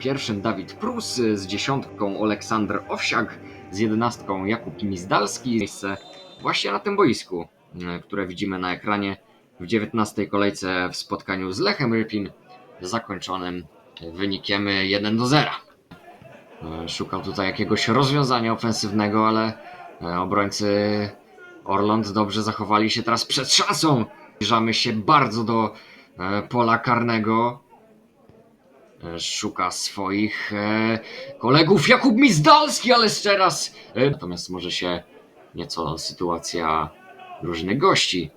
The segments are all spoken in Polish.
pierwszym Dawid Prus, z dziesiątką Aleksander Owsiak, z jedenastką Jakub Mizdalski. Miejsce właśnie na tym boisku, e, które widzimy na ekranie w 19 kolejce w spotkaniu z Lechem Rypin, zakończonym wynikiem 1 do 0. E, Szukał tutaj jakiegoś rozwiązania ofensywnego, ale e, obrońcy Orląt dobrze zachowali się teraz przed szansą. Zbliżamy się bardzo do pola karnego. E, Szuka swoich e, kolegów Jakub Mizdalski, ale teraz. E, natomiast może się nieco sytuacja drużyny gości,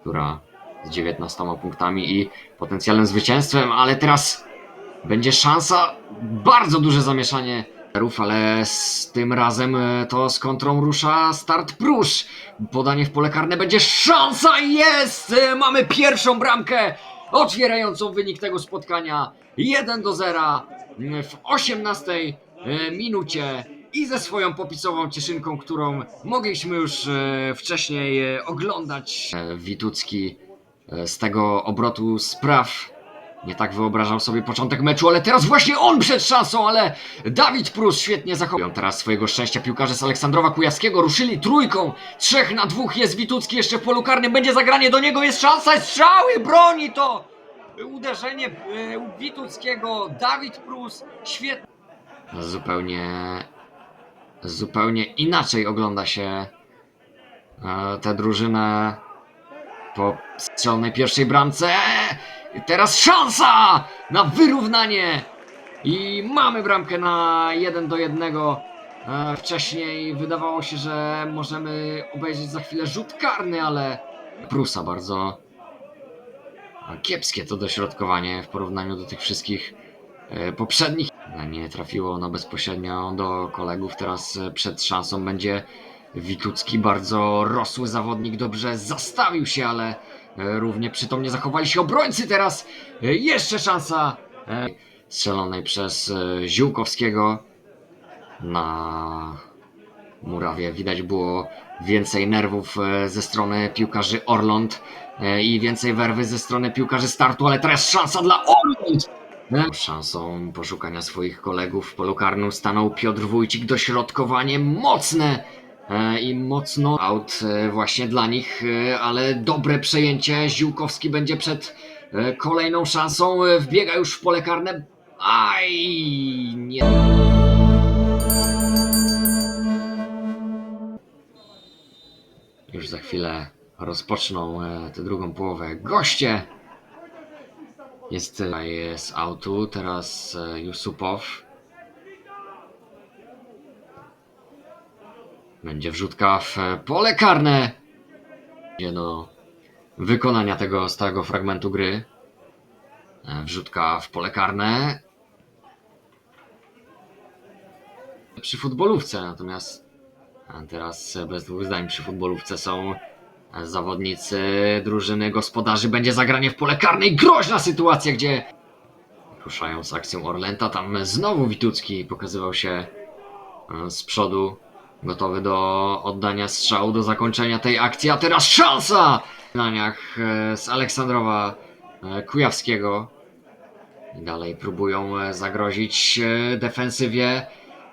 która z 19 punktami i potencjalnym zwycięstwem, ale teraz będzie szansa, bardzo duże zamieszanie, ale z tym razem to z kontrą rusza start Prusz. Podanie w pole karne będzie szansa, jest! Mamy pierwszą bramkę otwierającą wynik tego spotkania. 1 do 0 w 18 e, minucie i ze swoją popisową cieszynką, którą mogliśmy już e, wcześniej e, oglądać. Witucki z tego obrotu spraw nie tak wyobrażał sobie początek meczu, ale teraz właśnie on przed szansą, ale Dawid Prus świetnie zachował. Teraz swojego szczęścia piłkarze z Aleksandrowa Kujawskiego ruszyli trójką. Trzech na dwóch jest Witucki jeszcze w polu karnym. Będzie zagranie do niego, jest szansa, strzały, broni to! Uderzenie e, Wituckiego, Dawid Prus, świetnie. Zupełnie, zupełnie inaczej ogląda się e, tę drużynę po strzelnej pierwszej bramce. Teraz szansa na wyrównanie. I mamy bramkę na 1 do 1. E, Wcześniej wydawało się, że możemy obejrzeć za chwilę rzut karny, ale Prusa bardzo kiepskie to dośrodkowanie w porównaniu do tych wszystkich e, poprzednich. Nie trafiło ono bezpośrednio do kolegów. Teraz e, przed szansą będzie Witucki, bardzo rosły zawodnik, dobrze zastawił się, ale równie przytomnie zachowali się obrońcy. Teraz e, jeszcze szansa e, strzelonej przez e, Ziółkowskiego na murawie. Widać było więcej nerwów e, ze strony piłkarzy Orląt e, i więcej werwy ze strony piłkarzy startu, ale teraz szansa dla Orląt! E, Szansą poszukania swoich kolegów w polu karnym stanął Piotr Wójcik. Dośrodkowanie mocne e, i mocno out e, właśnie dla nich, e, ale dobre przejęcie. Ziółkowski będzie przed e, kolejną szansą. e, Wbiega już w pole karne. Aj, nie. Już za chwilę rozpoczną e, tę drugą połowę goście. Jest, e, jest autu, teraz e, Będzie wrzutka w pole karne. Idzie do wykonania tego stałego fragmentu gry. Wrzutka w pole karne. Przy futbolówce natomiast teraz bez dwóch zdań przy futbolówce są zawodnicy drużyny gospodarzy. Będzie zagranie w pole karne i groźna sytuacja, gdzie ruszają z akcją Orlenta. Tam znowu Witucki pokazywał się z przodu, gotowy do oddania strzału, do zakończenia tej akcji. A teraz szansa! W wykonaniach e, z Aleksandrowa e, Kujawskiego. Dalej próbują e, zagrozić defensywie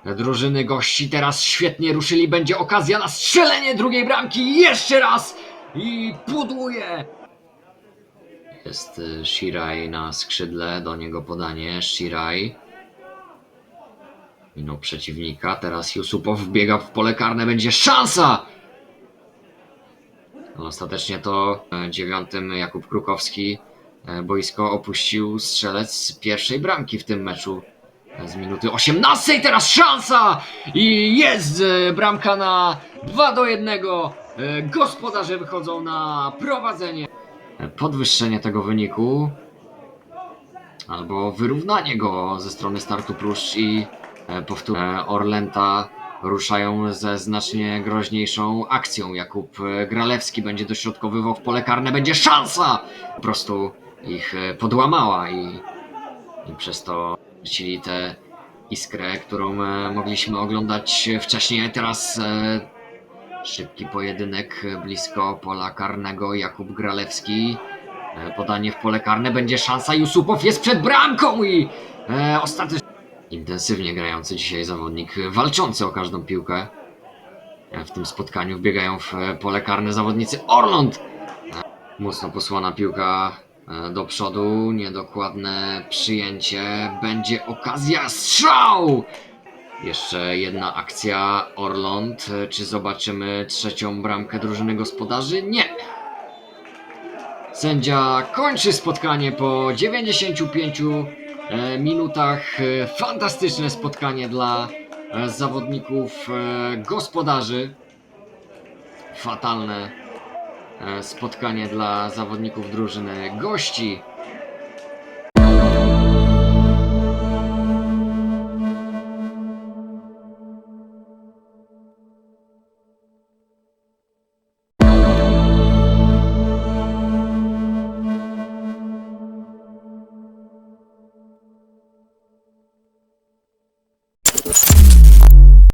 drużyny gości. Teraz świetnie ruszyli. Będzie okazja na strzelenie drugiej bramki. Jeszcze raz! I pudłuje! Jest Shirai na skrzydle. Do niego podanie. Shirai. Minął przeciwnika. Teraz Yusupow wbiega w pole karne. Będzie szansa! No, ostatecznie to e, dziewiątym Jakub Krukowski e, boisko opuścił strzelec z pierwszej bramki w tym meczu z minuty 18 teraz szansa i jest e, bramka na 2 do 1. E, Gospodarze wychodzą na prowadzenie. E, Podwyższenie tego wyniku albo wyrównanie go ze strony startu Pruszcz i e, powtór e, Orlenta ruszają ze znacznie groźniejszą akcją. Jakub e, Gralewski będzie dośrodkowywał w pole karne, będzie szansa! Po prostu ich podłamała i, i przez to Wrócili tę iskrę, którą mogliśmy oglądać wcześniej, teraz szybki pojedynek blisko pola karnego. Jakub Gralewski, podanie w pole karne, będzie szansa. Jusupow jest przed bramką i ostatecznie intensywnie grający dzisiaj zawodnik, walczący o każdą piłkę. W tym spotkaniu wbiegają w pole karne zawodnicy Orląd. Mocno posłana piłka e, do przodu, niedokładne przyjęcie, będzie okazja, strzał! Jeszcze jedna akcja Orląd. Czy zobaczymy trzecią bramkę drużyny gospodarzy? Nie! Sędzia kończy spotkanie po 95 e, minutach. E, Fantastyczne spotkanie dla e, zawodników e, gospodarzy. Fatalne e, spotkanie dla zawodników drużyny gości.